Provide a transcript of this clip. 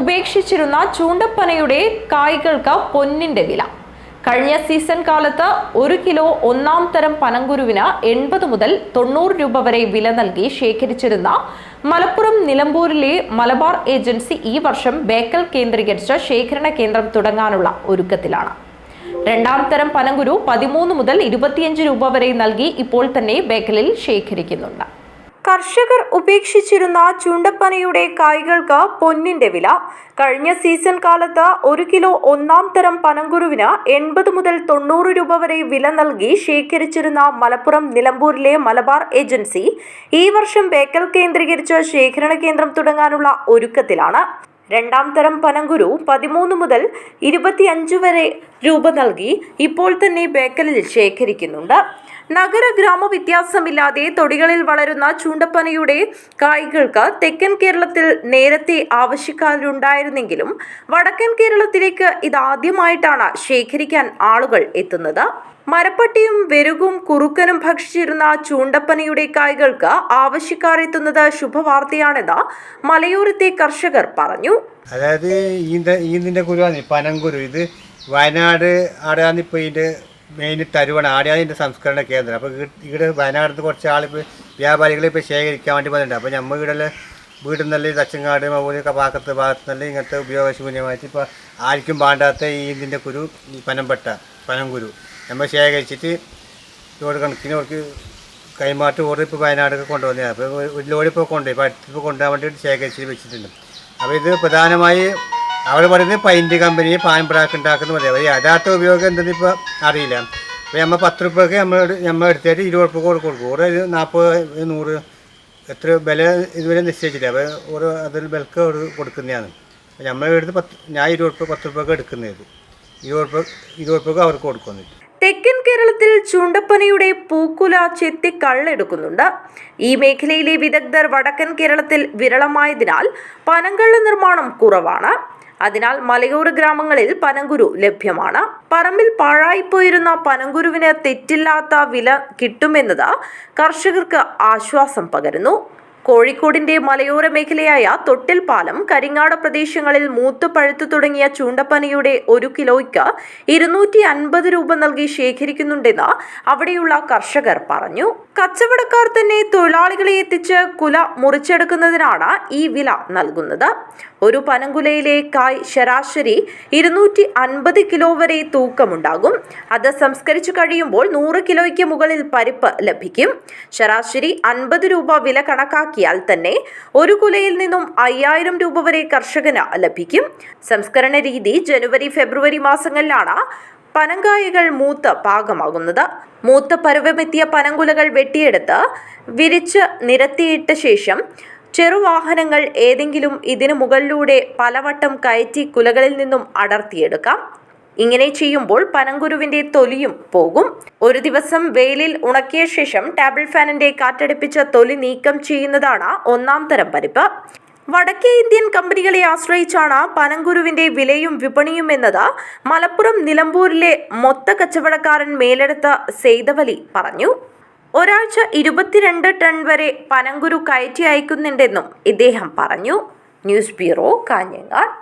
ഉപേക്ഷിച്ചിരുന്ന ചൂണ്ടപ്പനയുടെ കായ്കൾക്ക് പൊന്നിന്റെ വില. കഴിഞ്ഞ സീസൺ കാലത്ത് ഒരു കിലോ ഒന്നാം തരം പനങ്കുരുവിന് എൺപത് മുതൽ തൊണ്ണൂറ് രൂപ വരെ വില നൽകി ശേഖരിച്ചിരുന്ന മലപ്പുറം നിലമ്പൂരിലെ മലബാർ ഏജൻസി ഈ വർഷം ബേക്കൽ കേന്ദ്രീകരിച്ച ശേഖരണ കേന്ദ്രം തുടങ്ങാനുള്ള ഒരുക്കത്തിലാണ്. രണ്ടാം തരം പനങ്കുരു പതിമൂന്ന് മുതൽ ഇരുപത്തിയഞ്ച് രൂപ വരെ നൽകി ഇപ്പോൾ തന്നെ ബേക്കലിൽ ശേഖരിക്കുന്നുണ്ട്. കർഷകർ ഉപേക്ഷിച്ചിരുന്ന ചുണ്ടപ്പനയുടെ കായ്കൾക്ക് പൊന്നിന്റെ വില. കഴിഞ്ഞ സീസൺ കാലത്ത് ഒരു കിലോ ഒന്നാം തരം പനങ്കുരുവിന് എൺപത് മുതൽ തൊണ്ണൂറ് രൂപ വരെ വില നൽകി ശേഖരിച്ചിരുന്ന മലപ്പുറം നിലമ്പൂരിലെ മലബാർ ഏജൻസി ഈ വർഷം ബേക്കൽ കേന്ദ്രീകരിച്ച് ശേഖരണ കേന്ദ്രം തുടങ്ങാനുള്ള ഒരുക്കത്തിലാണ്. രണ്ടാം തരം പനങ്കുരു പതിമൂന്ന് മുതൽ ഇരുപത്തിയഞ്ച് വരെ രൂപ നൽകി ഇപ്പോൾ തന്നെ ബേക്കലിൽ ശേഖരിക്കുന്നുണ്ട്. നഗര ഗ്രാമ വ്യത്യാസമില്ലാതെ തൊടികളിൽ വളരുന്ന ചൂണ്ടപ്പനയുടെ കായ്കൾക്ക് തെക്കൻ കേരളത്തിൽ നേരത്തെ ആവശ്യക്കാരുണ്ടായിരുന്നെങ്കിലും വടക്കൻ കേരളത്തിലേക്ക് ഇതാദ്യമായിട്ടാണ് ശേഖരിക്കാൻ ആളുകൾ എത്തുന്നത്. മരപ്പട്ടിയും വെരുകും കുറുക്കനും ഭക്ഷിച്ചിരുന്ന ചൂണ്ടപ്പനയുടെ കായ്കൾക്ക് ആവശ്യക്കാരെത്തുന്നത് ശുഭവാർത്തയാണെന്ന് മലയോരത്തെ കർഷകർ പറഞ്ഞു. അതായത് ഈന്ത ഈന്തിന്റെ കുരുവാണ് പനങ്കുരു ഇത് വയനാട് ആടെയാണ് ഇപ്പോൾ ഇതിന്റെ മെയിൻ തരുവാണ്. ആടെയാണ് ഇതിന്റെ സംസ്കരണ കേന്ദ്രം. അപ്പോൾ ഇവിടെ വയനാട്ടിൽ കുറച്ച് ആൾ വ്യാപാരികളെ ഇപ്പോൾ ശേഖരിക്കാൻ വേണ്ടി വന്നിട്ടുണ്ട്. അപ്പോൾ നമ്മൾ ഇവിടെ വീട്ടിൽ നിന്നല്ലേ തച്ചങ്ങാട് മൗലിക ഭാഗത്ത് ഭാഗത്ത് നിന്നല്ലേ ഇങ്ങനത്തെ ഉപയോഗശൂന്യമായിട്ട് ഇപ്പോൾ ആർക്കും പാണ്ടാത്ത ഈ കുരു ഈ പനമ്പട്ട പനംകുരു നമ്മൾ ശേഖരിച്ചിട്ട് ലോഡ് കണക്കിന് അവർക്ക് കൈമാറ്റം ഓർഡർ ഇപ്പോൾ വയനാടൊക്കെ കൊണ്ടുവന്നത് അപ്പോൾ ഒരു ലോഡ് ഇപ്പോൾ കൊണ്ടുപോയി. ഇപ്പോൾ അടുത്തിപ്പോൾ കൊണ്ടുപോകാൻ വേണ്ടിയിട്ട് ശേഖരിച്ച് വെച്ചിട്ടുണ്ട്. അപ്പോൾ ഇത് പ്രധാനമായി അവർ പറയുന്നത് പൈന്റ് കമ്പനി പാൻ ബ്രാക്ക് ഉണ്ടാക്കുന്ന പറയാം അവർ യഥാർത്ഥ ഉപയോഗം എന്തെന്ന് ഇപ്പോൾ അറിയില്ല. അപ്പോൾ നമ്മൾ പത്ത് റുപ്യക്ക് നമ്മൾ നമ്മൾ എടുത്തിട്ട് ഇരുപത് റുപ്യ കൊടുക്കും. ഒരു നാൽപ്പത് നൂറ് എത്ര വില ഇതുവരെ നിശ്ചയിച്ചില്ല അപ്പോൾ ഓരോ അതിൽ വിലക്ക് അവർ കൊടുക്കുന്നതാണ്. അപ്പോൾ നമ്മൾ എടുത്ത് പത്ത് ഞാൻ ഇരുപത് റുപ്യ പത്ത് റുപ്യക്ക് എടുക്കുന്നത് ഇരുപത് റുപ്യ ഇരുപത് റുപ്യക്ക് അവർക്ക് കൊടുക്കുന്നില്ല തെക്കൻ കേരളത്തിൽ ചൂണ്ടപ്പനയുടെ പൂക്കുല ചെത്തി കള്ളെടുക്കുന്നുണ്ട്. ഈ മേഖലയിലെ വിദഗ്ധർ വടക്കൻ കേരളത്തിൽ വിരളമായതിനാൽ പനങ്കള്ള നിർമ്മാണം കുറവാണ്. അതിനാൽ മലയോര ഗ്രാമങ്ങളിൽ പനങ്കുരു ലഭ്യമാണ്. പറമ്പിൽ പാഴായിപ്പോയിരുന്ന പനങ്കുരുവിന് തെറ്റില്ലാത്ത വില കിട്ടുമെന്നത് കർഷകർക്ക് ആശ്വാസം പകരുന്നു. കോഴിക്കോടിന്റെ മലയോര മേഖലയായ തൊട്ടിൽപാലം കരിങ്ങാട് പ്രദേശങ്ങളിൽ മൂത്ത് പഴുത്തു തുടങ്ങിയ ചൂണ്ടപ്പനയുടെ ഒരു കിലോയ്ക്ക് ഇരുന്നൂറ്റി അൻപത് രൂപ നൽകി ശേഖരിക്കുന്നുണ്ടെന്ന് അവിടെയുള്ള കർഷകർ പറഞ്ഞു. കച്ചവടക്കാർ തന്നെ തൊഴിലാളികളെ എത്തിച്ച് കുല മുറിച്ചെടുക്കുന്നതിനാണ് ഈ വില നൽകുന്നത്. ഒരു പനങ്കുലയിലെ കായ് ശരാശരി ഇരുന്നൂറ്റി അൻപത് കിലോ വരെ തൂക്കമുണ്ടാകും. അത് സംസ്കരിച്ചു കഴിയുമ്പോൾ നൂറ് കിലോയ്ക്ക് മുകളിൽ പരിപ്പ് ലഭിക്കും. ശരാശരി അൻപത് രൂപ വില കണക്കാക്കിയാൽ തന്നെ ഒരു കുലയിൽ നിന്നും അയ്യായിരം രൂപ വരെ കർഷകന് ലഭിക്കും. സംസ്കരണ രീതി ജനുവരി ഫെബ്രുവരി മാസങ്ങളിലാണ് പനങ്കായകൾ മൂത്ത് പാകമാകുന്നത്. മൂത്ത പരുവമെത്തിയ പനങ്കുലകൾ വെട്ടിയെടുത്ത് വിരിച്ച് നിരത്തിയിട്ട ശേഷം ചെറുവാഹനങ്ങൾ ഏതെങ്കിലും ഇതിനു മുകളിലൂടെ പലവട്ടം കയറ്റി കുലകളിൽ നിന്നും അടർത്തിയെടുക്കാം. ഇങ്ങനെ ചെയ്യുമ്പോൾ പനങ്കുരുവിന്റെ തൊലിയും പോകും. ഒരു ദിവസം വെയിലിൽ ഉണക്കിയ ശേഷം ടേബിൾ ഫാനിന്റെ കാറ്റടിപ്പിച്ച തൊലി നീക്കം ചെയ്യുന്നതാണ് ഒന്നാം തരം പരിപ്പ്. വടക്കേ ഇന്ത്യൻ കമ്പനികളെ ആശ്രയിച്ചാണ് പനങ്കുരുവിന്റെ വിലയും വിപണിയും എന്നത്. മലപ്പുറം നിലമ്പൂരിലെ മൊത്ത കച്ചവടക്കാരൻ മേലെടുത്ത സെയ്തവലി പറഞ്ഞു. ഒരാഴ്ച ഇരുപത്തിരണ്ട് ടൺ വരെ പനങ്കുരു കയറ്റി അയക്കുന്നുണ്ടെന്നും ഇദ്ദേഹം പറഞ്ഞു. News bureau Kanhangad.